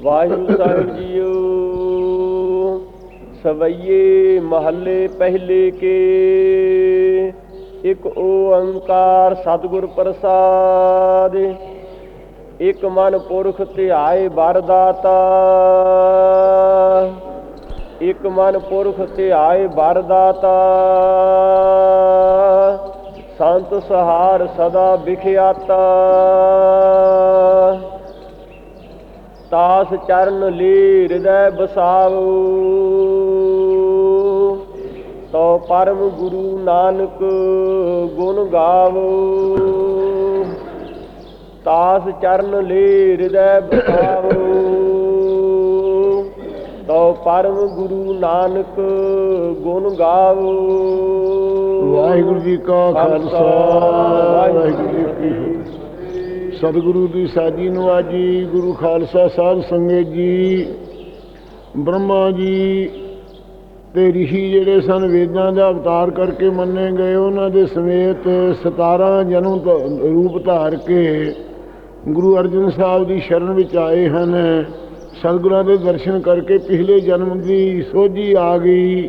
ਵਾਹਿਗੁਰੂ ਸਾਹਿਬ JIO, ਸਵਈਏ ਮਹੱਲੇ ਪਹਿਲੇ ਕੇ, ਇੱਕ ਓੰਕਾਰ ਸਤਿਗੁਰ ਪ੍ਰਸਾਦ, ਇੱਕ ਮਨ ਪੁਰਖ ਧਿਆਏ ਵਰਦਾਤਾ ਇੱਕ ਮਨ ਪੁਰਖ ਧਿਆਏ ਵਰਦਾਤਾ ਸੰਤ ਸਹਾਰ ਸਦਾ ਵਿਖਿਆਤਾ ਤਾਸ ਚਰਨ ਲੀ ਹਿਰਦੈ ਬਸਾਵੋ ਤੋ ਪਰਮ ਗੁਰੂ ਨਾਨਕ ਗੁਣ ਗਾਵੋ। ਤਾਸ ਚਰਨ ਲੀ ਹਿਰਦੈ ਬਸਾਵੋ ਤੋ ਪਰਮ ਗੁਰੂ ਨਾਨਕ ਗੁਣ ਗਾਵੋ। ਵਾਹਿਗੁਰੂ ਜੀ ਕਾ ਖਾਲਸਾ ਵਾਹਿਗੁਰੂ ਜੀ ਕੀ ਸਤਿਗੁਰੂ ਦੀ ਸਾਜੀ ਨਵਾਜੀ, ਗੁਰੂ ਖਾਲਸਾ ਸਾਹਿਬ ਸੰਗਤ ਜੀ, ਬ੍ਰਹਮਾ ਜੀ ਤੇ ਰਿਸ਼ੀ ਜਿਹੜੇ ਸਨ, ਵੇਦਾਂ ਦਾ ਅਵਤਾਰ ਕਰਕੇ ਮੰਨੇ ਗਏ। ਉਹਨਾਂ ਦੇ ਸਮੇਤ 17 ਜਨਮ ਧ- ਰੂਪ ਧਾਰ ਕੇ ਗੁਰੂ ਅਰਜਨ ਸਾਹਿਬ ਦੀ ਸ਼ਰਨ ਵਿੱਚ ਆਏ ਹਨ। ਸਤਿਗੁਰਾਂ ਦੇ ਦਰਸ਼ਨ ਕਰਕੇ ਪਿਛਲੇ ਜਨਮ ਦੀ ਸੋਝੀ ਆ ਗਈ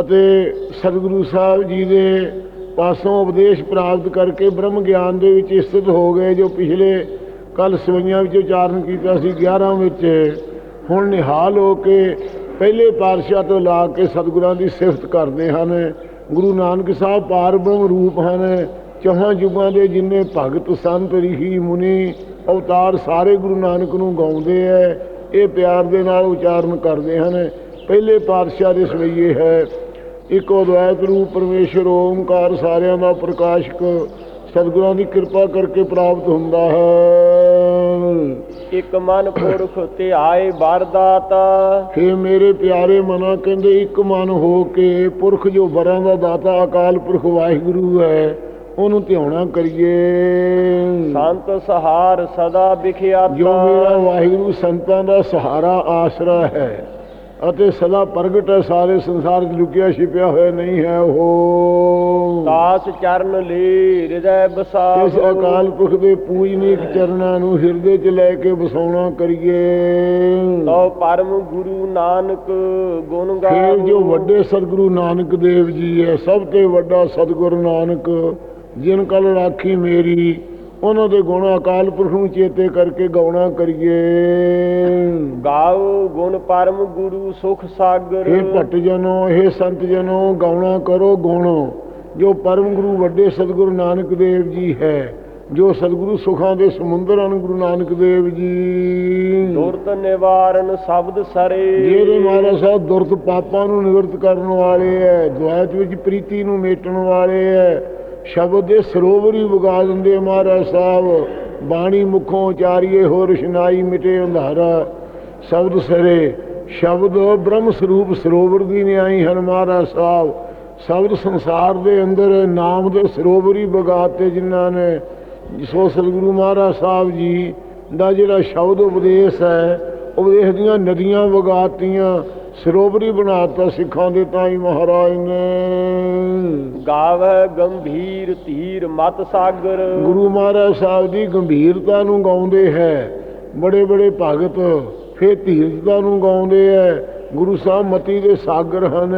ਅਤੇ ਸਤਿਗੁਰੂ ਸਾਹਿਬ ਜੀ ਦੇ ਪਾਸੋਂ ਉਪਦੇਸ਼ ਪ੍ਰਾਪਤ ਕਰਕੇ ਬ੍ਰਹਮ ਗਿਆਨ ਦੇ ਵਿੱਚ ਸਥਿਤ ਹੋ ਗਏ, ਜੋ ਪਿਛਲੇ ਕੱਲ ਸਵਈਆਂ ਵਿੱਚ ਉਚਾਰਨ ਕੀਤਾ ਸੀ 11 ਵਿੱਚ ਹੁਣ ਨਿਹਾਲ ਹੋ ਕੇ ਪਹਿਲੇ ਪਾਤਸ਼ਾਹ ਤੋਂ ਲਾ ਕੇ ਸਤਿਗੁਰਾਂ ਦੀ ਸਿਫਤ ਕਰਦੇ ਹਨ। ਗੁਰੂ ਨਾਨਕ ਸਾਹਿਬ ਪਾਰ ਬ੍ਰਹਮ ਰੂਪ ਹਨ। ਚੌਹਾਂ ਯੁਗਾਂ ਦੇ ਜਿੰਨੇ ਭਗਤ ਸੰਤ ਰਿਸ਼ੀ ਮੁਨੀ, ਅਵਤਾਰ ਸਾਰੇ ਗੁਰੂ ਨਾਨਕ ਨੂੰ ਗਾਉਂਦੇ ਐ, ਇਹ ਪਿਆਰ ਦੇ ਨਾਲ ਉਚਾਰਨ ਕਰਦੇ ਹਨ। ਪਹਿਲੇ ਪਾਤਸ਼ਾਹ ਦੇ ਸਵਈਏ ਹੈ। ਇੱਕੋ ਅਦਵੈਤ ਰੂਪ ਪਰਮੇਸ਼ਰ ਓਮਕਾਰ ਸਾਰਿਆਂ ਦਾ ਪ੍ਰਕਾਸ਼ਕ ਸਤਿਗੁਰਾਂ ਦੀ ਕਿਰਪਾ ਕਰਕੇ ਪ੍ਰਾਪਤ ਹੁੰਦਾ ਹੈ। ਇੱਕ ਮਨ ਪੁਰਖ ਧਿਆਏ ਵਰਦਾਤਾ। हे ਮੇਰੇ ਪਿਆਰੇ ਮਨਾ ਕਹਿੰਦੇ ਇੱਕ ਮਨ ਹੋ ਕੇ ਪੁਰਖ ਜੋ ਵਰਾਂ ਦਾ ਦਾਤਾ ਅਕਾਲ ਪੁਰਖ ਵਾਹਿਗੁਰੂ ਹੈ ਉਹਨੂੰ ਧਿਆਉਣਾ ਕਰੀਏ। ਸੰਤ ਸਹਾਰ ਸਦਾ ਵਿਖਿਆਤਾ ਜੋ ਮੇਰਾ ਵਾਹਿਗੁਰੂ ਸੰਤਾਂ ਦਾ ਸਹਾਰਾ ਆਸਰਾ ਹੈ। ਅਤੇ ਸਦਾ ਪ੍ਰਗਟ ਹੈ ਸਾਰੇ ਸੰਸਾਰ 'ਚ ਲੁਕਿਆ ਛਿਪਿਆ ਹੋਇਆ ਨਹੀਂ ਹੈ ਉਹ। ਤਾਸ ਚਰਨ ਲੀ ਹਿਰਦੈ ਬਸਾਵੋ। ਇਸ ਅਕਾਲ ਪੁਰਖ ਦੇ ਪੂਜਨੀਕ ਚਰਨਾਂ ਨੂੰ ਹਿਰਦੇ 'ਚ ਲੈ ਕੇ ਵਸਾਉਣਾ ਕਰੀਏ। ਤੋ ਪਰਮ ਗੁਰੂ ਨਾਨਕ ਗੁਣ ਗਾਵੋ। ਜੋ ਵੱਡੇ ਸਤਿਗੁਰੂ ਨਾਨਕ ਦੇਵ ਜੀ ਹੈ ਸਭ ਤੋਂ ਵੱਡਾ ਸਤਿਗੁਰੂ ਨਾਨਕ ਜਿਨ ਕਲ ਰਾਖੀ ਮੇਰੀ ਉਹਨਾਂ ਦੇ ਗੁਣ ਅਕਾਲ ਪੁਰਖ ਨੂੰ ਚੇਤੇ ਕਰਕੇ ਗਾਉਣਾ ਕਰੀਏ। ਗਾਓ ਗੁਣ ਪਰਮ ਗੁਰੂ ਸੁਖ ਸਾਗਰ। ਇਹ ਭੱਟ ਜਨੋ ਇਹ ਸੰਤ ਜਨੋ ਗਾਉਣਾ ਕਰੋ ਗੁਣ। ਜੋ ਪਰਮ ਗੁਰੂ ਵੱਡੇ ਸਤਿਗੁਰੂ ਨਾਨਕ ਦੇਵ ਜੀ ਹੈ ਜੋ ਸਤਿਗੁਰੂ ਸੁਖਾਂ ਦੇ ਸਮੁੰਦਰ ਹਨ ਗੁਰੂ ਨਾਨਕ ਦੇਵ ਜੀ। ਦੁਰਤ ਨਿਵਾਰਨ ਸ਼ਬਦ ਸਰੇ। ਜਿਹੜੇ ਮਹਾਰਾਜ ਸਾਹਿਬ ਦੁਰਤ ਪਾਪਾਂ ਨੂੰ ਨਿਵਰਤ ਕਰਨ ਵਾਲੇ ਹੈ ਦੁਆਇਤ ਵਿੱਚ ਪ੍ਰੀਤੀ ਨੂੰ ਮੇਟਣ ਵਾਲੇ ਹੈ ਸ਼ਬਦ ਦੇ ਸਰੋਵਰ ਹੀ ਵਗਾ ਦਿੰਦੇ ਮਹਾਰਾਜ ਸਾਹਿਬ। ਬਾਣੀ ਮੁਖੋਂ ਉਚਾਰੀਏ ਹੋ ਰਸ਼ਨਾਈ ਮਿਟੇ ਅੰਧਾਰਾ। ਸ਼ਬਦ ਸਰੇ, ਸ਼ਬਦ ਬ੍ਰਹਮ ਸਰੂਪ ਸਰੋਵਰ ਦੀ ਨਿਆਈ ਹਨ ਮਹਾਰਾਜ ਸਾਹਿਬ। ਸ਼ਬਦ ਸੰਸਾਰ ਦੇ ਅੰਦਰ ਨਾਮ ਦੇ ਸਰੋਵਰ ਹੀ ਵਗਾਤੇ ਜਿਨ੍ਹਾਂ ਨੇ ਸੋ ਸਤਿਗੁਰੂ ਮਹਾਰਾਜ ਸਾਹਿਬ ਜੀ ਦਾ ਜਿਹੜਾ ਸ਼ਬਦ ਉਪਦੇਸ਼ ਹੈ ਉਪਦੇਸ਼ ਦੀਆਂ ਨਦੀਆਂ ਵਗਾਤੀਆਂ ਸਰੋਵਰੀ ਬਣਾਤਾ ਸਿੱਖਾਂ ਦੇ ਤਾਈ ਮਹਾਰਾਜ ਨੇ। ਗਾਵੈ ਗੰਭੀਰ ਧੀਰ ਮਤ ਸਾਗਰ। ਗੁਰੂ ਮਹਾਰਾਜ ਸਾਹਿਬ ਦੀ ਗੰਭੀਰਤਾ ਨੂੰ ਗਾਉਂਦੇ ਹੈ। ਬੜੇ ਬੜੇ ਭਗਤ ਫੇ ਧੀਰਜਤਾ ਨੂੰ ਗਾਉਂਦੇ ਹੈ। ਗੁਰੂ ਸਾਹਿਬ ਮਤੀ ਦੇ ਸਾਗਰ ਹਨ।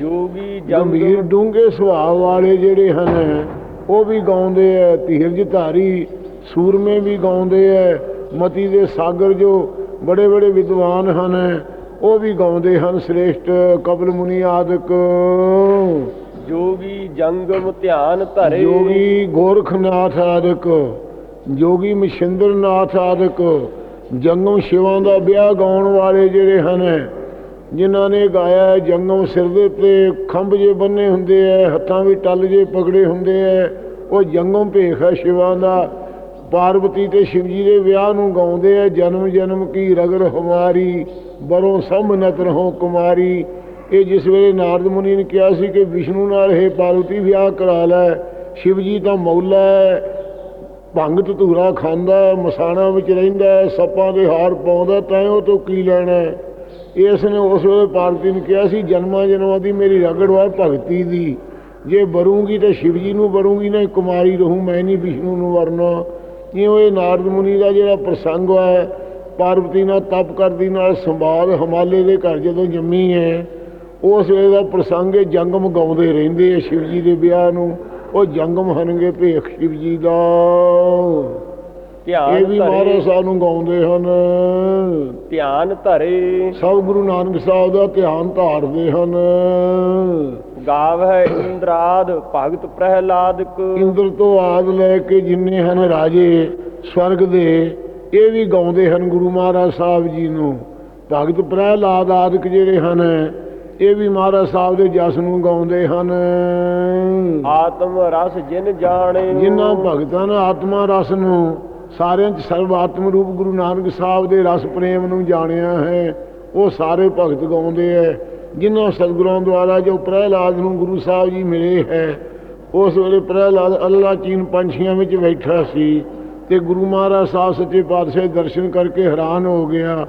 ਜੋਗੀ ਗੰਭੀਰ ਡੂੰਘੇ ਸੁਭਾਅ ਵਾਲੇ ਜਿਹੜੇ ਹਨ ਉਹ ਵੀ ਗਾਉਂਦੇ ਐ ਧੀਰਜ ਧਾਰੀ ਸੂਰਮੇ ਵੀ ਗਾਉਂਦੇ ਐ ਮਤੀ ਦੇ ਸਾਗਰ ਜੋ ਬੜੇ ਬੜੇ ਵਿਦਵਾਨ ਹਨ ਉਹ ਵੀ ਗਾਉਂਦੇ ਹਨ ਸ੍ਰੇਸ਼ਟ ਕਪਲ ਮੁਨੀ ਆਦਿਕ। ਜੋਗੀ ਜੰਗਮ ਧਿਆਨ ਧਰੇ। ਜੋਗੀ ਗੋਰਖਨਾਥ ਆਦਿਕ ਜੋਗੀ ਮਸ਼ਿੰਦਰਨਾਥ ਆਦਿਕ ਜੰਗਮ ਸ਼ਿਵਾਂ ਦਾ ਵਿਆਹ ਗਾਉਣ ਵਾਲੇ ਜਿਹੜੇ ਹਨ ਜਿਨ੍ਹਾਂ ਨੇ ਗਾਇਆ ਜੰਗਮ ਸਿਰ ਦੇ ਉੱਤੇ ਖੰਭ ਜੇ ਬੰਨੇ ਹੁੰਦੇ ਐ ਹੱਥਾਂ ਵੀ ਟੱਲ ਜੇ ਪਕੜੇ ਹੁੰਦੇ ਐ ਉਹ ਜੰਗਮ ਭੇਖ ਹੈ ਸ਼ਿਵਾਂ ਦਾ। ਪਾਰਵਤੀ ਤੇ ਸ਼ਿਵ ਜੀ ਦੇ ਵਿਆਹ ਨੂੰ ਗਾਉਂਦੇ ਐ ਜਨਮ ਜਨਮ ਕੀ ਰਗਰ ਹਮਾਰੀ। ਬਰੋਂ ਸੰਭਨਤ ਰਹੋ ਕੁਮਾਰੀ। ਇਹ ਜਿਸ ਵੇਲੇ ਨਾਰਦ ਮੁਨੀ ਨੇ ਕਿਹਾ ਸੀ ਕਿ ਵਿਸ਼ਨੂੰ ਨਾਲ ਇਹ ਪਾਰਵਤੀ ਵਿਆਹ ਕਰਾ ਲੈ ਸ਼ਿਵ ਜੀ ਤਾਂ ਮੌਲਾ ਹੈ, ਭੰਗ ਧੂਰਾ ਖਾਂਦਾ ਮਸਾਣਾ ਵਿੱਚ ਰਹਿੰਦਾ ਸੱਪਾਂ ਦੇ ਹਾਰ ਪਾਉਂਦਾ ਤਾਂ ਉਹ ਤੋਂ ਕੀ ਲੈਣਾ ਇਸ ਨੇ ਉਸ ਵੇਲੇ ਪਾਰਵਤੀ ਨੂੰ ਕਿਹਾ ਸੀ, ਜਨਮਾਂ ਜਨਮਾਂ ਦੀ ਮੇਰੀ ਰਗੜ ਵਾ ਭਗਤੀ ਦੀ। ਜੇ ਬਰੂੰਗੀ ਤਾਂ ਸ਼ਿਵ ਜੀ ਨੂੰ ਬਰੂੰਗੀ ਨਾ ਕੁਮਾਰੀ ਰਹੂੰ, ਮੈਂ ਨਹੀਂ ਵਿਸ਼ਨੂੰ ਨੂੰ ਵਰਨਾ। ਇਉਂ ਇਹ ਨਾਰਦ ਮੁਨੀ ਦਾ ਜਿਹੜਾ ਪ੍ਰਸੰਗ ਹੈ ਪਾਰਵਤੀ ਨਾਲ ਤਪ ਕਰਦੀ ਨਾਲ ਸੰਵਾਦ ਹਿਮਾਲੇ ਦੇ ਘਰ ਜਦੋਂ ਜੰਮੀ ਹੈ ਉਸ ਵੇਲੇ ਦਾ ਪ੍ਰਸੰਗ ਇਹ ਜੰਗਮ ਗਾਉਂਦੇ ਰਹਿੰਦੇ ਆ ਸ਼ਿਵ ਜੀ ਦੇ ਵਿਆਹ ਨੂੰ। ਉਹ ਜੰਗਮ ਹਨਗੇ ਭੇਖ ਸ਼ਿਵ ਜੀ ਦਾ ਇਹ ਧਿਆਨ ਵੀ ਮਹਾਰਾਜ ਧਰੇ ਸਾਹਿਬ ਨੂੰ ਗਾਉਂਦੇ ਹਨ। ਧਿਆਨ ਧਰੇ। ਸਭ ਗੁਰੂ ਨਾਨਕ ਸਾਹਿਬ ਦਾ ਧਿਆਨ ਧਾਰਦੇ ਹਨ। ਗਾਵਹਿ ਇੰਦਰਾਦ ਭਗਤ ਪ੍ਰਹਿਲਾਦਕ। ਇੰਦਰ ਤੋਂ ਆਦ ਲੈ ਕੇ ਜਿੰਨੇ ਹਨ ਰਾਜੇ ਸਵਰਗ ਦੇ ਇਹ ਵੀ ਗਾਉਂਦੇ ਹਨ ਗੁਰੂ ਮਹਾਰਾਜ ਸਾਹਿਬ ਜੀ ਨੂੰ। ਭਗਤ ਪ੍ਰਹਿਲਾਦ ਆਦਿਕ ਜਿਹੜੇ ਹਨ ਇਹ ਵੀ ਮਹਾਰਾਜ ਸਾਹਿਬ ਦੇ ਜਸ ਨੂੰ ਗਾਉਂਦੇ ਹਨ। ਆਤਮ ਰਸ ਜਿਨ ਜਾਣੇ। ਜਿਨ੍ਹਾਂ ਭਗਤਾਂ ਨੇ ਆਤਮਾ ਰਸ ਨੂੰ ਸਾਰਿਆਂ ਚ ਸਰਵ ਆਤਮ ਰੂਪ ਗੁਰੂ ਨਾਨਕ ਸਾਹਿਬ ਦੇ ਰਸ ਪ੍ਰੇਮ ਨੂੰ ਜਾਣਿਆ ਹੈ ਉਹ ਸਾਰੇ ਭਗਤ ਗਾਉਂਦੇ ਐ। ਜਿਨ੍ਹਾਂ ਸਤਿਗੁਰਾਂ ਦੁਆਰਾ ਜੋ ਪ੍ਰਹਿਲਾਦ ਨੂੰ ਗੁਰੂ ਸਾਹਿਬ ਜੀ ਮਿਲੇ ਹੈ ਉਸ ਵੇਲੇ ਪ੍ਰਹਿਲਾਦ ਅੱਲਾ ਚੀਨ ਪੰਛੀਆਂ ਵਿੱਚ ਬੈਠਾ ਸੀ। ਤੇ ਗੁਰੂ ਮਹਾਰਾਜ ਸਾਹਿਬ ਸੱਚੇ ਪਾਤਸ਼ਾਹ ਦੇ ਦਰਸ਼ਨ ਕਰਕੇ ਹੈਰਾਨ ਹੋ ਗਿਆ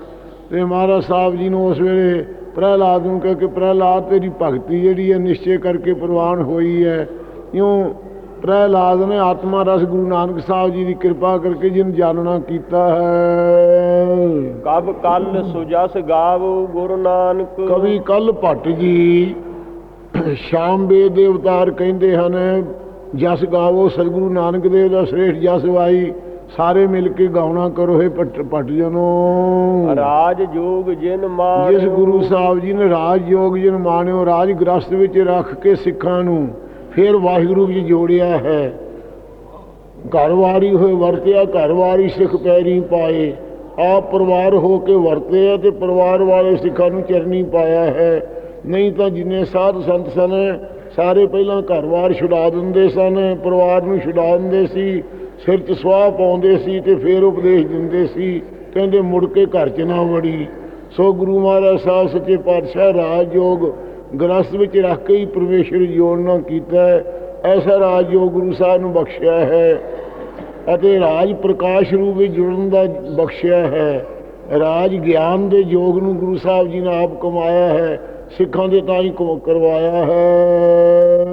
ਤੇ ਮਹਾਰਾਜ ਸਾਹਿਬ ਜੀ ਨੂੰ ਉਸ ਵੇਲੇ ਪ੍ਰਹਿਲਾਦ ਨੂੰ ਕਹਿ ਕੇ ਪ੍ਰਹਿਲਾਦ ਤੇਰੀ ਭਗਤੀ ਜਿਹੜੀ ਹੈ ਨਿਸ਼ਚੈ ਕਰਕੇ ਪ੍ਰਵਾਨ ਹੋਈ ਹੈ। ਇਉਂ ਪ੍ਰਹਿਲਾਦ ਨੇ ਆਤਮਾ ਰਸ ਗੁਰੂ ਨਾਨਕ ਸਾਹਿਬ ਜੀ ਦੀ ਕਿਰਪਾ ਕਰਕੇ ਜਿਨ ਜਾਣਨਾ ਕੀਤਾ ਹੈ। ਕਬ ਕਲ ਸੁਜਸ ਗਾਵੋ ਗੁਰੂ ਨਾਨਕ। ਕਵੀ ਕੱਲ ਭੱਟ ਜੀ ਸ਼ਾਮ ਵੇਦ ਦੇ ਅਵਤਾਰ ਕਹਿੰਦੇ ਹਨ ਜਸ ਗਾਵੋ ਸਤਿਗੁਰੂ ਨਾਨਕ ਦੇਵ ਦਾ ਸ੍ਰੇਸ਼ਟ ਜਸ ਵਾਈ। ਸਾਰੇ ਮਿਲ ਕੇ ਗਾਉਣਾ ਕਰੋ ਇਹ ਭੱਟ ਭੱਟ ਜਨੋ ਰਾਜ ਜੋਗ ਜਿਨ ਮਾਨ ਜਿਸ ਗੁਰੂ ਸਾਹਿਬ ਜੀ ਨੇ ਰਾਜ ਯੋਗ ਜਨ ਮਾਣਿਓ ਰਾਜ ਗ੍ਰਸਤ ਵਿੱਚ ਰੱਖ ਕੇ ਸਿੱਖਾਂ ਨੂੰ ਫਿਰ ਵਾਹਿਗੁਰੂ ਵਿੱਚ ਜੋੜਿਆ ਹੈ। ਘਰਵਾਰੀ ਹੋਏ ਵਰਤਿਆ ਘਰਵਾਰੀ ਸਿੱਖ ਪੈਰੀ ਪਾਏ। ਆਪ ਪਰਿਵਾਰ ਹੋ ਕੇ ਵਰਤੇ ਆ ਤੇ ਪਰਿਵਾਰ ਵਾਲੇ ਸਿੱਖਾਂ ਨੂੰ ਚਰਨੀ ਪਾਇਆ ਹੈ। ਨਹੀਂ ਤਾਂ ਜਿੰਨੇ ਸਾਧ ਸੰਤ ਸਨ ਸਾਰੇ ਪਹਿਲਾਂ ਘਰਵਾਰ ਛੁਡਾ ਦਿੰਦੇ ਸਨ ਪਰਿਵਾਰ ਨੂੰ ਛੁਡਾ ਦਿੰਦੇ ਸੀ। ਸਿਰ 'ਚ ਸਵਾਹ ਪਾਉਂਦੇ ਸੀ ਤੇ ਫਿਰ ਉਪਦੇਸ਼ ਦਿੰਦੇ ਸੀ। ਕਹਿੰਦੇ ਮੁੜ ਕੇ ਘਰ 'ਚ ਨਾ ਵੜੀ। ਸੋ ਗੁਰੂ ਮਹਾਰਾਜ ਸਾਹਿਬ ਸੱਚੇ ਪਾਤਸ਼ਾਹ ਰਾਜ ਯੋਗ ਗ੍ਰਸਤ ਵਿੱਚ ਰੱਖ ਕੇ ਹੀ ਪਰਮੇਸ਼ਰ ਜੋੜਨਾ ਕੀਤਾ ਐਸਾ ਰਾਜ ਯੋਗ ਗੁਰੂ ਸਾਹਿਬ ਨੂੰ ਬਖਸ਼ਿਆ ਹੈ ਅਤੇ ਰਾਜ ਪ੍ਰਕਾਸ਼ ਰੂਪ ਵਿੱਚ ਜੁੜਨ ਦਾ ਬਖਸ਼ਿਆ ਹੈ। ਰਾਜ ਗਿਆਨ ਦੇ ਯੋਗ ਨੂੰ ਗੁਰੂ ਸਾਹਿਬ ਜੀ ਨੇ ਆਪ ਕਮਾਇਆ ਹੈ। ਸਿੱਖਾਂ ਦੇ ਤਾਂ ਹੀ ਕਰਵਾਇਆ ਹੈ।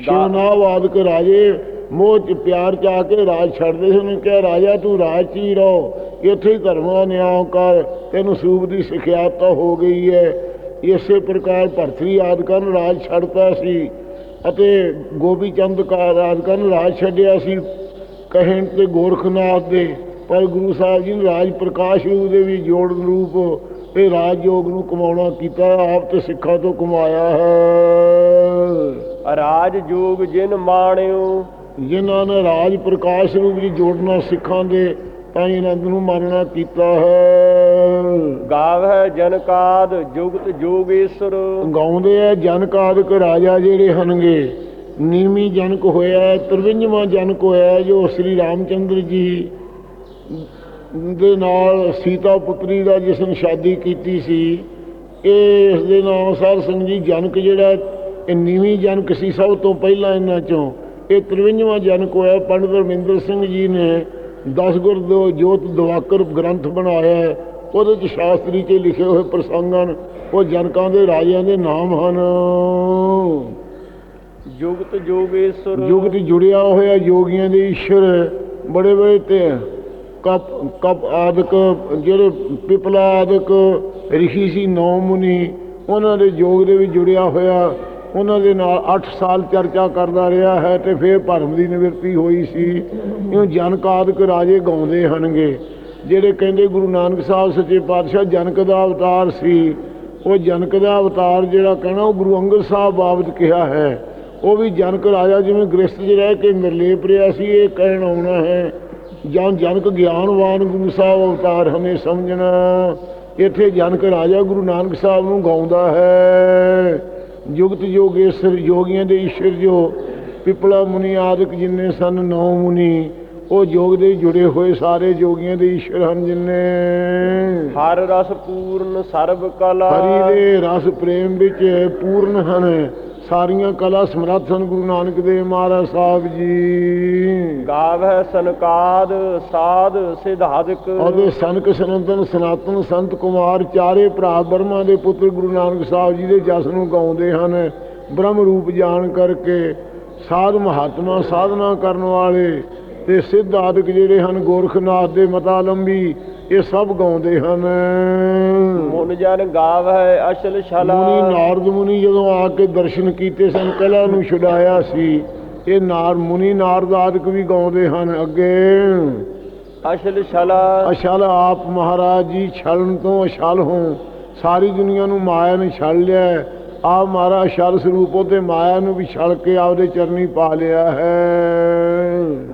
ਸ਼ਿਵਨਾਵਾਦ ਕੇ ਰਾਜੇ ਮੋਹ ਚ ਪਿਆਰ ਚ ਆ ਕੇ ਰਾਜ ਛੱਡਦੇ ਸੀ, ਉਹਨੂੰ ਕਿਹਾ, ਰਾਜਾ, ਤੂੰ ਰਾਜ ਚ ਹੀ ਰਹੋ। ਇੱਥੇ ਹੀ ਧਰਮ ਦਾ ਨਿਆਂ ਕਰ। ਤੈਨੂੰ ਸੂਬ ਦੀ ਸਿਖਿਆਤ ਤਾਂ ਹੋ ਗਈ ਹੈ। ਇਸੇ ਪ੍ਰਕਾਰ ਭਰਤਰੀ ਆਦਿ ਕਰਨ ਰਾਜ ਛੱਡਤਾ ਸੀ ਅਤੇ ਗੋਬੀ ਚੰਦ ਕਾ ਰਾਜ ਰਾਜ ਛੱਡਿਆ ਸੀ ਕਹਿਣ ਤੇ ਗੋਰਖਨਾਥ ਦੇ। ਪਰ ਗੁਰੂ ਸਾਹਿਬ ਜੀ ਨੇ ਰਾਜ ਪ੍ਰਕਾਸ਼ ਰੂਪ ਦੇ ਵੀ ਜੋੜ ਰੂਪ ਇਹ ਰਾਜ ਯੋਗ ਨੂੰ ਕਮਾਉਣਾ ਕੀਤਾ, ਆਪ ਤੇ ਸਿੱਖਾਂ ਤੋਂ ਕਮਾਇਆ ਹੈ। ਰਾਜ ਯੋਗ ਜਿਨ ਮਾਣਿਓ ਜਿਨ੍ਹਾਂ ਨੇ ਰਾਜ ਪ੍ਰਕਾਸ਼ ਰੂਪ ਵਿੱਚ ਜੋੜਨਾ ਸਿੱਖਾਂ ਦੇ ਤਾਂ ਆਨੰਦ ਨੂੰ ਮਾਰਨਾ ਕੀਤਾ ਹੈ। ਗਾਵਹਿ ਜਨਕਾਦ ਜੁਗਤ ਜੋਗੇਸ਼ਵਰ ਗਾਉਂਦੇ ਆ ਜਨਕਾਦਿਕ ਰਾਜਾ ਜਿਹੜੇ ਹਨਗੇ। ਨੀਵੀਂ ਜਨਕ ਹੋਇਆ ਤਰਵੰਜਵਾਂ ਜਨਕ ਹੋਇਆ ਜੋ ਸ੍ਰੀ ਰਾਮਚੰਦਰ ਜੀ ਦੇ ਨਾਲ ਸੀਤਾ ਪੁੱਤਰੀ ਦਾ ਜਿਸ ਨੇ ਸ਼ਾਦੀ ਕੀਤੀ ਸੀ ਇਹ ਇਸ ਦੇ ਨਾਮ ਸਾਧ ਸਿੰਘ ਜੀ ਜਨਕ ਜਿਹੜਾ ਇਹ ਨੀਵੀਂ ਜਨਕ ਸੀ ਸਭ ਤੋਂ ਪਹਿਲਾਂ ਇਹਨਾਂ ਚੋਂ। ਇਹ ਤਰਵੰਜਵਾਂ ਜਨਕ ਹੋਇਆ। ਪੰਡਤ ਰਮਿੰਦਰ ਸਿੰਘ ਜੀ ਨੇ 10 ਗੁਰ ਦੋ ਜੋਤ ਦਵਾਕਰ ਗ੍ਰੰਥ ਬਣਾਇਆ ਹੈ। ਉਹਦੇ ਚ ਸ਼ਾਸਤਰੀ 'ਚ ਲਿਖੇ ਹੋਏ ਪ੍ਰਸੰਗ ਉਹ ਜਨਕਾਂ ਦੇ ਰਾਜਿਆਂ ਦੇ ਨਾਮ ਹਨ। ਜੁਗਤ ਜੋਗੇਸ਼ਵਰ। ਯੁਗ ਤੇ ਜੁੜਿਆ ਹੋਇਆ ਯੋਗੀਆਂ ਦੇ ਈਸ਼ਰ ਬੜੇ ਬੜੇ ਤੇ ਕਪ ਕਪ ਆਦਿਕ ਜਿਹੜੇ ਪਿਪਲਾ ਆਦਿਕ ਰਿਸ਼ੀ ਸੀ ਨੌ ਮੁਨੀ ਉਹਨਾਂ ਦੇ ਯੋਗ ਦੇ ਵੀ ਜੁੜਿਆ ਹੋਇਆ। ਉਹਨਾਂ ਦੇ ਨਾਲ 8 ਸਾਲ ਚਰਚਾ ਕਰਦਾ ਰਿਹਾ ਹੈ ਤੇ ਫਿਰ ਭਰਮ ਦੀ ਨਿਵਰਤੀ ਹੋਈ ਸੀ। ਇਹ ਜਨਕਾਦਿਕ ਰਾਜੇ ਗਾਉਂਦੇ ਹਨਗੇ। ਜਿਹੜੇ ਕਹਿੰਦੇ ਗੁਰੂ ਨਾਨਕ ਸਾਹਿਬ ਸੱਚੇ ਪਾਤਸ਼ਾਹ ਜਨਕ ਦਾ ਅਵਤਾਰ ਸੀ, ਉਹ ਜਨਕ ਦਾ ਅਵਤਾਰ ਜਿਹੜਾ ਕਹਿਣਾ ਉਹ ਗੁਰੂ ਅੰਗਦ ਸਾਹਿਬ ਬਾਬਤ ਕਿਹਾ ਹੈ। ਉਹ ਵੀ ਜਨਕ ਰਾਜਾ ਜਿਵੇਂ ਗ੍ਰਸਤ 'ਚ ਰਹਿ ਕੇ ਨਿਰਲੇਪ ਰਿਹਾ ਸੀ, ਇਹ ਕਹਿਣ ਆਉਣਾ ਹੈ, ਜਾਂ ਜਨਕ ਗਿਆਨਵਾਨ ਗੁਰੂ ਸਾਹਿਬ ਅਵਤਾਰ ਹਮੇ ਸਮਝਣਾ। ਇੱਥੇ ਜਨਕ ਰਾਜਾ ਗੁਰੂ ਨਾਨਕ ਸਾਹਿਬ ਨੂੰ ਗਾਉਂਦਾ ਹੈ। ਜੁਗਤ ਜੋਗੇਸ਼ਰ ਯੋਗੀਆਂ ਦੇ ਈਸ਼ਰ ਜੋ ਪਿਪਲਾ ਮੁਨੀ ਆਦਿਕ ਜਿੰਨੇ ਸਨ ਨੌ ਮੁਨੀ ਉਹ ਯੋਗ ਦੇ ਜੁੜੇ ਹੋਏ ਸਾਰੇ ਯੋਗੀਆਂ ਦੇ ਈਸ਼ਰ ਹਨ ਜਿੰਨੇ। ਹਰ ਰਸ ਪੂਰਨ ਸਰਬ ਕਲਾ। ਹਰੀ ਦੇ ਰਸ ਪ੍ਰੇਮ ਵਿੱਚ ਪੂਰਨ ਹਨ। ਸਾਰੀਆਂ ਕਲਾ ਸਮਰੱਥ ਹਨ ਗੁਰੂ ਨਾਨਕ ਦੇਵ ਮਹਾਰਾਜ ਸਾਹਿਬ ਜੀ। ਗਾਵਹਿ ਸਨਕਾਦ ਸਾਧ ਸਿਧਾਦਿਕ। ਉਹਦੇ ਸਨਕ ਸਨੰਦਨ ਸਨਾਤਨ ਸੰਤ ਕੁਮਾਰ ਚਾਰੇ ਭਰਾ ਬਰਮਾ ਦੇ ਪੁੱਤਰ ਗੁਰੂ ਨਾਨਕ ਸਾਹਿਬ ਜੀ ਦੇ ਜਸ ਨੂੰ ਗਾਉਂਦੇ ਹਨ। ਬ੍ਰਹਮ ਰੂਪ ਜਾਣ ਕਰਕੇ ਸਾਧ ਮਹਾਤਮਾ ਸਾਧਨਾ ਕਰਨ ਵਾਲੇ ਤੇ ਸਿੱਧ ਆਦਿਕ ਜਿਹੜੇ ਹਨ ਗੋਰਖਨਾਥ ਦੇ ਮਤਾਲੰਬੀ ਇਹ ਸਭ ਗਾਉਂਦੇ ਹਨ। ਮੁਨ ਜਨ ਗਾਵੈ ਅਸਲ ਛਲਾ। ਮੁਨੀ ਨਾਰਦ ਮੁਨੀ ਜਦੋਂ ਆ ਕੇ ਦਰਸ਼ਨ ਕੀਤੇ ਸਨ ਕਲਾ ਨੂੰ ਛੁਡਾਇਆ ਸੀ। ਇਹ ਨਾਰ ਮੁਨੀ ਨਾਰਦ ਆਦਿਕ ਵੀ ਗਾਉਂਦੇ ਹਨ ਅੱਗੇ। ਅਸਲ ਛਲਾ। ਅਸ਼ਲ ਆਪ ਮਹਾਰਾਜ ਜੀ ਛਲਣ ਤੋਂ ਅਸ਼ਲ ਹੋ। ਸਾਰੀ ਦੁਨੀਆ ਨੂੰ ਮਾਇਆ ਨੇ ਛਲ ਲਿਆ। ਆਪ ਮਹਾਰਾਜ ਅਸ਼ਲ ਸਰੂਪ ਉਹਦੇ ਮਾਇਆ ਨੂੰ ਵੀ ਛਲ ਕੇ ਆਪਦੇ ਚਰਨੀ ਪਾ ਲਿਆ ਹੈ।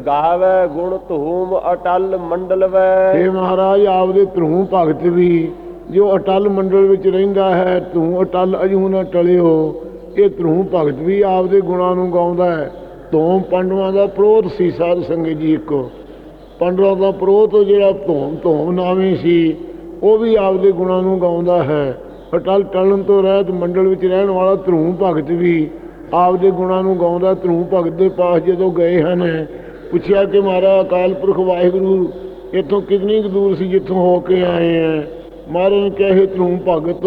ਗਾਵੈ ਗੁਣ ਧੂਮ ਅਟਲ ਮੰਡਲ ਵੈ हे ਮਹਾਰਾਜ, ਆਪਦੇ ਧਰੂ ਭਗਤ ਵੀ ਜੋ ਅਟਲ ਮੰਡਲ ਵਿੱਚ ਰਹਿੰਦਾ ਹੈ ਤੂੰ ਅਟਲ ਅਜੂ ਨਾ ਟਲਿਓ, ਇਹ ਧਰੂ ਭਗਤ ਵੀ ਆਪਦੇ ਗੁਣਾਂ ਨੂੰ ਗਾਉਂਦਾ ਹੈ। ਧੂਮ ਪੰਡਵਾਂ ਦਾ ਪ੍ਰੋਧ ਸੀ ਸਾਧ ਸੰਗਤ ਜੀ ਇੱਕੋ। ਪੰਡਵਾਂ ਦਾ ਪ੍ਰੋਧ ਜਿਹੜਾ ਧੂਮ ਧੂਮ ਨਾਵੇਂ ਸੀ, ਉਹ ਵੀ ਆਪਦੇ ਗੁਣਾਂ ਨੂੰ ਗਾਉਂਦਾ ਹੈ। ਅਟਲ ਟਲਣ ਤੋਂ ਰਹਿਤ ਮੰਡਲ ਵਿੱਚ ਰਹਿਣ ਵਾਲਾ ਧਰੂ ਭਗਤ ਵੀ ਆਪਦੇ ਗੁਣਾਂ ਨੂੰ ਗਾਉਂਦਾ ਧਰੂ ਭਗਤ ਦੇ ਪਾਸ ਜਦੋਂ ਗਏ ਹਨ। ਪੁੱਛਿਆ ਕਿ ਮਹਾਰਾਜ, ਅਕਾਲ ਪੁਰਖ ਵਾਹਿਗੁਰੂ, ਇੱਥੋਂ ਕਿੰਨੀ ਕੁ ਦੂਰ ਸੀ ਜਿੱਥੋਂ ਹੋ ਕੇ ਆਏ ਆ ਮਹਾਰਾਜ ਨੇ ਕਿਹਾ "ਹੇ ਧਰੂ ਭਗਤ,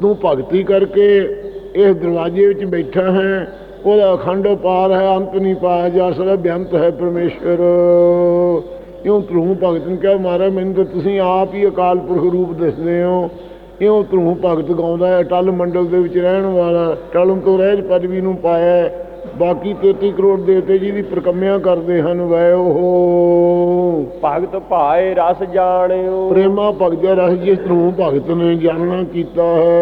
ਤੂੰ ਭਗਤੀ ਕਰਕੇ ਇਸ ਦਰਵਾਜ਼ੇ ਵਿੱਚ ਬੈਠਾ ਹੈ। ਉਹਦਾ ਅਖੰਡ ਪਾਰ ਹੈ, ਅੰਤ ਨਹੀਂ ਪਾਇਆ ਜਾ ਸਕਦਾ, ਬੇਅੰਤ ਹੈ ਪਰਮੇਸ਼ਰ ਕਿਉਂ ਧਰੂ ਭਗਤ ਨੇ ਕਿਹਾ, ਮਹਾਰਾਜ, ਮੈਨੂੰ ਤਾਂ ਤੁਸੀਂ ਆਪ ਹੀ ਅਕਾਲ ਪੁਰਖ ਰੂਪ ਦੱਸਦੇ ਹੋ। ਇਉਂ ਧਰੂ ਭਗਤ ਗਾਉਂਦਾ ਹੈ ਅਟਲ ਮੰਡਲ ਦੇ ਵਿੱਚ ਰਹਿਣ ਵਾਲਾ ਟਲਮ ਤੋਂ ਰਹਿਤ ਪਦਵੀ ਨੂੰ ਪਾਇਆ ਹੈ। ਬਾਕੀ 33 ਕਰੋੜ ਦੇਵਤੇ ਜੀ ਦੀ ਪ੍ਰਕੰਮਿਆ ਕਰਦੇ ਹਨ ਵੈ ਉਹ ਭਗਤ ਭਾਏ ਰਸ ਜਾਣਿਓ। ਪ੍ਰੇਮਾ ਭਗਤ ਰਸ ਜਿਸ ਨੂੰ ਭਗਤ ਨੇ ਜਾਣਨਾ ਕੀਤਾ ਹੈ।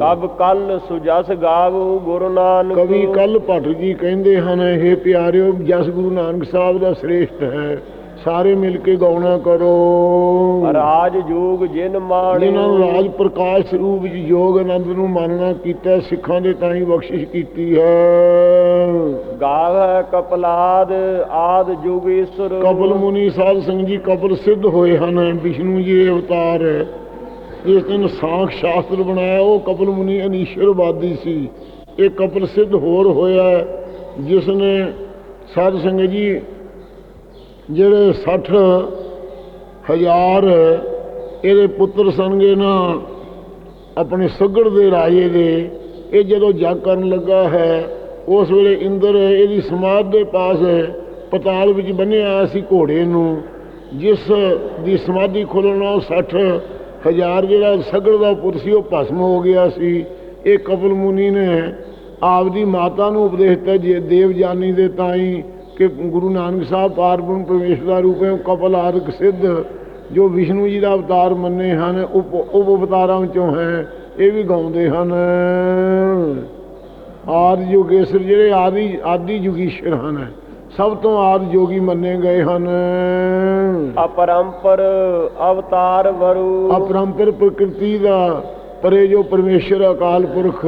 ਕਬ ਕਲ ਸੁਜਸ ਗਾਵੋ ਗੁਰੂ ਨਾਨਕ। ਕਵੀ ਕੱਲ ਭੱਟ ਜੀ ਕਹਿੰਦੇ ਹਨ ਇਹ ਪਿਆਰਿਓ ਜਸ ਗੁਰੂ ਨਾਨਕ ਸਾਹਿਬ ਦਾ ਸ੍ਰੇਸ਼ਟ ਹੈ। ਸਾਰੇ ਮਿਲ ਕੇ ਗਾਉਣਾ ਕਰੋ। ਰਾਜ ਜੋਗ ਜਿਨ ਜਿਨ੍ਹਾਂ ਨੂੰ ਰਾਜ ਪ੍ਰਕਾਸ਼ ਸਰੂਪ ਵਿੱਚ ਯੋਗ ਆਨੰਦ ਨੂੰ ਮੰਨਣਾ ਕੀਤਾ ਸਿੱਖਾਂ ਦੇ ਤਾਂ ਹੀ ਬਖਸ਼ਿਸ਼ ਕੀਤੀ ਹੈ। ਗਾਵੈ ਕਪਲਾਦ ਆਦ ਜੁਗੇਸ਼ਵਰ। ਕਪਲ ਮੁਨੀ ਸਾਧ ਸਿੰਘ ਜੀ ਕਪਲ ਸਿੱਧ ਹੋਏ ਹਨ ਵਿਸ਼ਨੂੰ ਜੀ ਦੇ ਅਵਤਾਰ। ਇਸ ਦਿਨ ਸਾਖ ਸ਼ਾਸਤਰ ਬਣਾਇਆ ਉਹ ਕਪਲ ਮੁਨੀ ਅਨੀਸ਼ਵਰਵਾਦੀ ਸੀ। ਇਹ ਕਪਲ ਸਿੱਧ ਹੋਰ ਹੋਇਆ ਜਿਸ ਨੇ ਸਾਧ ਸੰਗਤ ਜੀ ਜਿਹੜੇ 60 ਹਜ਼ਾਰ ਇਹਦੇ ਪੁੱਤਰ ਸਨਗੇ ਨਾ, ਆਪਣੇ ਸੱਗੜ ਦੇ ਰਾਜੇ ਦੇ, ਇਹ ਜਦੋਂ ਜੱਗ ਕਰਨ ਲੱਗਾ ਹੈ, ਉਸ ਵੇਲੇ ਇੰਦਰ ਇਹਦੀ ਸਮਾਧ ਦੇ ਪਾਸ ਪਤਾਲ ਵਿੱਚ ਬੰਨਿਆ ਹੋਇਆ ਸੀ ਘੋੜੇ ਨੂੰ, ਜਿਸ ਦੀ ਸਮਾਧੀ ਖੋਲ੍ਹਣ ਨਾਲ 60 ਹਜ਼ਾਰ ਜਿਹੜਾ ਸੱਗੜ ਦਾ ਪੁੱਤ ਸੀ, ਉਹ ਭਸਮ ਹੋ ਗਿਆ ਸੀ। ਇਹ ਕਪਲ ਮੁਨੀ ਨੇ ਆਪਦੀ ਮਾਤਾ ਨੂੰ ਉਪਦੇਸ਼ ਦਿੱਤਾ, ਜੇ ਦੇਵ ਜਾਨੀ ਦੇ ਤਾਈ ਕਿ ਗੁਰੂ ਨਾਨਕ ਸਾਹਿਬ ਪਾਰਬ੍ਰਹਮ ਪਰਮੇਸ਼ਰ ਦਾ ਰੂਪ ਹੈ ਉਹ ਕਪਲ ਆਦਿਕ ਸਿੱਧ ਜੋ ਵਿਸ਼ਨੂੰ ਜੀ ਦਾ ਅਵਤਾਰ ਮੰਨੇ ਹਨ ਉਪ ਅਵਤਾਰਾਂ ਵਿੱਚੋਂ ਹੈ ਇਹ ਵੀ ਗਾਉਂਦੇ ਹਨ। ਆਦਿ ਯੋਗੇਸ਼ਰ ਜਿਹੜੇ ਆਦਿ ਆਦਿ ਯੁਗੀਸ਼ਰ ਹਨ ਸਭ ਤੋਂ ਆਦਿ ਜੋਗੀ ਮੰਨੇ ਗਏ ਹਨ। ਅਪਰੰਪਰ ਅਵਤਾਰ ਵਰੂ। ਅਪਰੰਪਰ ਪ੍ਰਕਿਰਤੀ ਦਾ ਪਰੇ ਜੋ ਪਰਮੇਸ਼ਰ ਅਕਾਲ ਪੁਰਖ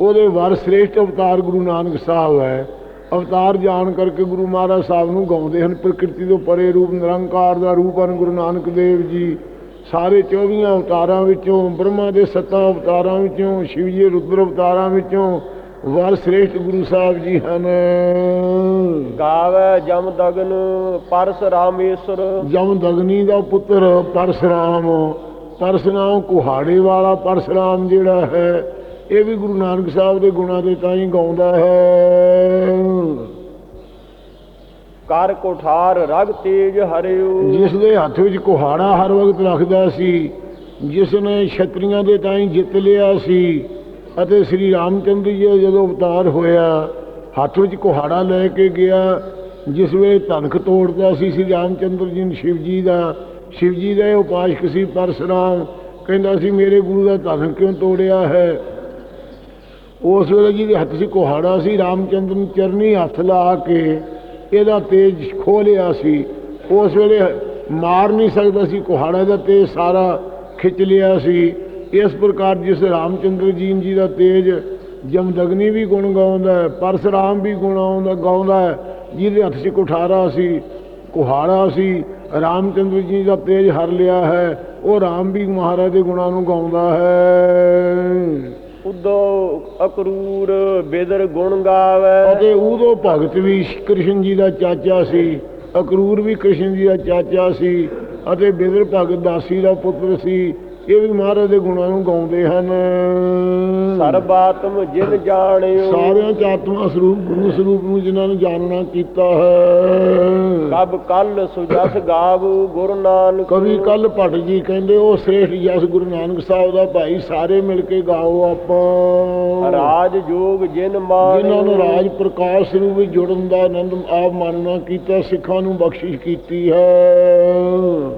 ਉਹਦੇ ਵਰ ਸ੍ਰੇਸ਼ਟ ਅਵਤਾਰ ਗੁਰੂ ਨਾਨਕ ਸਾਹਿਬ ਹੈ। ਅਵਤਾਰ ਜਾਣ ਕਰਕੇ ਗੁਰੂ ਮਹਾਰਾਜ ਸਾਹਿਬ ਨੂੰ ਗਾਉਂਦੇ ਹਨ। ਪ੍ਰਕਿਰਤੀ ਤੋਂ ਪਰੇ ਰੂਪ ਨਿਰੰਕਾਰ ਦਾ ਰੂਪ ਹਨ ਗੁਰੂ ਨਾਨਕ ਦੇਵ ਜੀ। ਸਾਰੇ 24 ਅਵਤਾਰਾਂ ਵਿੱਚੋਂ ਬ੍ਰਹਮਾ ਦੇ ਸੱਤਾਂ ਅਵਤਾਰਾਂ ਵਿੱਚੋਂ ਸ਼ਿਵ ਜੀ ਦੇ ਰੁਦਰ ਅਵਤਾਰਾਂ ਵਿੱਚੋਂ ਵਰ ਸ੍ਰੇਸ਼ਟ ਗੁਰੂ ਸਾਹਿਬ ਜੀ ਹਨ। ਗਾਵੈ ਜਮ ਦਗਨ ਪਰਸ ਰਾਮੇਸ਼ਵਰ ਜਮ ਦਗਨੀ ਦਾ ਪੁੱਤਰ ਪਰਸ਼ਰਾਮ ਪਰਸ਼ਰਾਮ ਕੁਹਾੜੇ ਵਾਲਾ ਪਰਸ਼ਰਾਮ ਜਿਹੜਾ ਹੈ। ਇਹ ਵੀ ਗੁਰੂ ਨਾਨਕ ਸਾਹਿਬ ਦੇ ਗੁਣਾਂ ਦੇ ਤਾਂ ਹੀ ਗਾਉਂਦਾ ਹੈ। ਕਰ ਕੋਠਾਰ ਰਗ ਤੇਜ ਹਰਿਓ। ਜਿਸ ਦੇ ਹੱਥ ਵਿੱਚ ਕੁਹਾੜਾ ਹਰ ਵਕਤ ਰੱਖਦਾ ਸੀ ਜਿਸ ਨੇ ਛਤਰੀਆਂ ਦੇ ਤਾਂ ਹੀ ਜਿੱਤ ਲਿਆ ਸੀ ਅਤੇ ਸ੍ਰੀ ਰਾਮਚੰਦਰ ਜੀ ਜਦੋਂ ਅਵਤਾਰ ਹੋਇਆ ਹੱਥ ਵਿੱਚ ਕੁਹਾੜਾ ਲੈ ਕੇ ਗਿਆ ਜਿਸ ਵੇਲੇ ਧਨਖ ਤੋੜਦਾ ਸੀ ਸ੍ਰੀ ਰਾਮਚੰਦਰ ਜੀ ਨੂੰ ਸ਼ਿਵ ਜੀ ਦਾ ਸ਼ਿਵ ਜੀ ਦਾ ਇਹ ਉਪਾਸ਼ਕ ਸੀ ਪਰਸ਼ਰਾਮ ਕਹਿੰਦਾ ਸੀ ਮੇਰੇ ਗੁਰੂ ਦਾ ਧਨਖ ਕਿਉਂ ਤੋੜਿਆ ਹੈ? ਉਸ ਵੇਲੇ ਜਿਹਦੇ ਹੱਥ 'ਚ ਕੁਹਾੜਾ ਸੀ, ਰਾਮਚੰਦਰ ਨੂੰ ਚਰਨੀ ਹੱਥ ਲਾ ਕੇ ਇਹਦਾ ਤੇਜ ਖੋਹ ਲਿਆ ਸੀ। ਉਸ ਵੇਲੇ ਮਾਰ ਨਹੀਂ ਸਕਦਾ ਸੀ, ਕੁਹਾੜਾ ਦਾ ਤੇਜ ਸਾਰਾ ਖਿੱਚ ਲਿਆ ਸੀ। ਇਸ ਪ੍ਰਕਾਰ ਜਿਸ ਰਾਮਚੰਦਰ ਜੀ ਜੀ ਦਾ ਤੇਜ ਜਮਦਗਨੀ ਵੀ ਗੁਣ ਗਾਉਂਦਾ ਹੈ, ਪਰਸ਼ਰਾਮ ਵੀ ਗੁਣ ਆਉਂਦਾ, ਗਾਉਂਦਾ ਹੈ, ਜਿਹਦੇ ਹੱਥ 'ਚ ਕੁਠਾਰਾ ਸੀ, ਕੁਹਾੜਾ ਸੀ, ਰਾਮਚੰਦਰ ਜੀ ਦਾ ਤੇਜ ਹਰ ਲਿਆ ਹੈ, ਉਹ ਰਾਮ ਵੀ ਮਹਾਰਾਜ ਦੇ ਗੁਣਾਂ ਨੂੰ ਗਾਉਂਦਾ ਹੈ। ਉਦੋ ਅਕਰੂਰ ਬੇਦਰ ਗੁਣ ਗਾਵੈ। ਅਤੇ ਉਦੋਂ ਭਗਤ ਵੀ ਕ੍ਰਿਸ਼ਨ ਜੀ ਦਾ ਚਾਚਾ ਸੀ, ਅਕਰੂਰ ਵੀ ਕ੍ਰਿਸ਼ਨ ਜੀ ਦਾ ਚਾਚਾ ਸੀ, ਅਤੇ ਬੇਦਰ ਭਗਤ ਦਾਸੀ ਦਾ ਪੁੱਤਰ ਸੀ ਇਹ ਵੀ ਮਹਾਰਾਜ ਦੇ ਗੁਣਾਂ ਨੂੰ ਗਾਉਂਦੇ ਹਨ। ਸਰਬ ਆਤਮ ਜਿਨ ਜਾਣਿਓ। ਸਾਰਿਆਂ ਚ ਆਤਮਾ ਸਰੂਪ ਗੁਰੂ ਸਰੂਪ ਨੂੰ ਜਿਨ੍ਹਾਂ ਨੇ ਜਾਣਨਾ ਕੀਤਾ ਹੈ। ਕਬ ਕਲ ਸੁਜਸ ਗਾਵ ਗੁਰੂ ਨਾਨਕ। ਕਵੀ ਕੱਲ ਭੱਟ ਜੀ ਕਹਿੰਦੇ ਉਹ ਸ੍ਰੇਸ਼ਟ ਜਸ ਗੁਰੂ ਨਾਨਕ ਸਾਹਿਬ ਦਾ ਭਾਈ ਸਾਰੇ ਮਿਲ ਕੇ ਗਾਓ ਆਪਾਂ। ਰਾਜ ਜੋਗ ਜਿਨ ਮਾਨ ਜਿਨ੍ਹਾਂ ਨੂੰ ਰਾਜ ਪ੍ਰਕਾਸ਼ ਸਰੂਪ ਵਿੱਚ ਜੁੜਨ ਦਾ ਆਨੰਦ ਆਪ ਮਾਨਣਾ ਕੀਤਾ ਸਿੱਖਾਂ ਨੂੰ ਬਖਸ਼ਿਸ਼ ਕੀਤੀ ਹੈ।